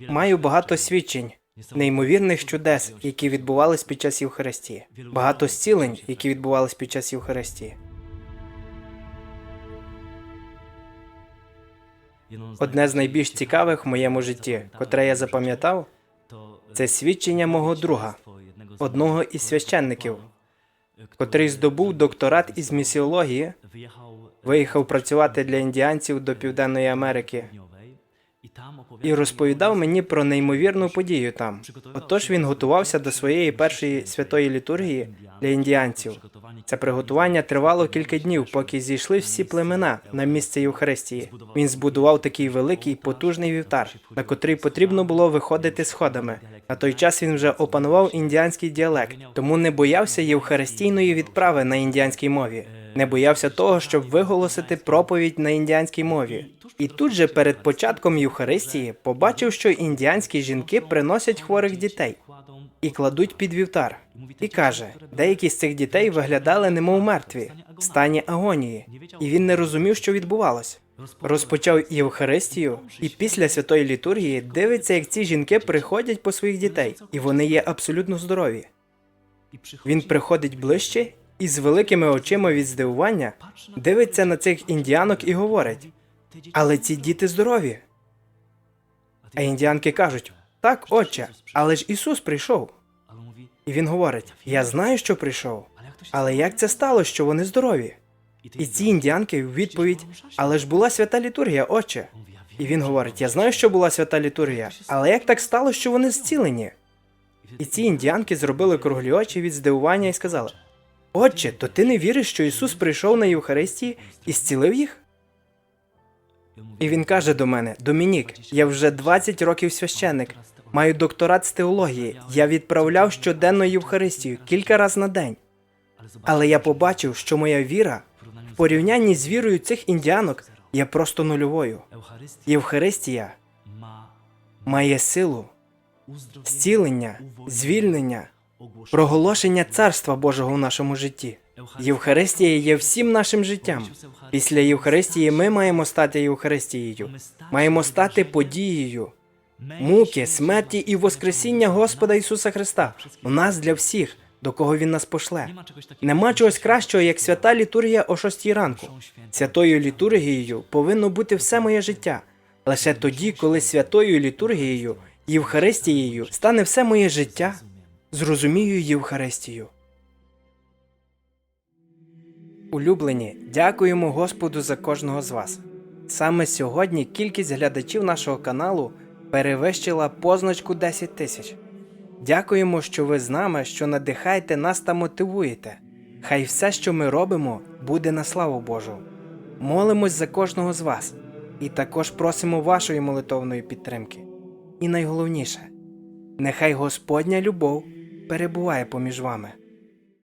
Маю багато свідчень, неймовірних чудес, які відбувались під час Євхаристії, багато зцілень, які відбувались під час Євхаристії. Одне з найбільш цікавих в моєму житті, котре я запам'ятав, це свідчення мого друга, одного із священників, котрий здобув докторат із місіології, виїхав працювати для індіанців до Південної Америки і розповідав мені про неймовірну подію там. Отож він готувався до своєї першої святої літургії для індіанців. Це приготування тривало кілька днів, поки зійшли всі племена на місце Євхаристії. Він збудував такий великий потужний вівтар, на котрий потрібно було виходити сходами. На той час він вже опанував індіанський діалект, тому не боявся євхаристійної відправи на індіанській мові. Не боявся того, щоб виголосити проповідь на індіанській мові. І тут же перед початком Євхаристії побачив, що індіанські жінки приносять хворих дітей і кладуть під вівтар. І каже, деякі з цих дітей виглядали немов мертві в стані агонії, і він не розумів, що відбувалось. Розпочав Євхаристію, і після святої літургії дивиться, як ці жінки приходять по своїх дітей, і вони є абсолютно здорові. Він приходить ближче і з великими очима від здивування дивиться на цих індіанок і говорить: але ці діти здорові. А індіанки кажуть: так, отче, але ж Ісус прийшов. І він говорить: Я знаю, що прийшов, але як це стало, що вони здорові? І ці індіанки в відповідь: Але ж була свята літургія, отче. І він говорить: Я знаю, що була свята літургія, але як так стало, що вони зцілені? І ці індіанки зробили круглі очі від здивування і сказали: Отче, то ти не віриш, що Ісус прийшов на Євхаристії і зцілив їх? І він каже до мене: Домінік, я вже 20 років священник, маю докторат з теології. Я відправляв щоденно Євхаристію кілька разів на день. Але я побачив, що моя віра в порівнянні з вірою цих індіанок є просто нульовою. Євхаристія має силу, зцілення, звільнення, проголошення царства Божого в нашому житті. Євхаристія є всім нашим життям. Після Євхаристії ми маємо стати Євхаристією, маємо стати подією муки, смерті і воскресіння Господа Ісуса Христа у нас для всіх, до кого Він нас пошле. Нема чогось кращого, як свята літургія о шостій ранку. Святою літургією повинно бути все моє життя. Лише тоді, коли святою літургією, Євхаристією стане все моє життя, зрозумію Євхаристію. Улюблені, дякуємо Господу за кожного з вас. Саме сьогодні кількість глядачів нашого каналу перевищила позначку 10 тисяч. Дякуємо, що ви з нами, що надихаєте нас та мотивуєте. Хай все, що ми робимо, буде на славу Божу. Молимось за кожного з вас і також просимо вашої молитовної підтримки. І найголовніше, нехай Господня любов перебуває поміж вами.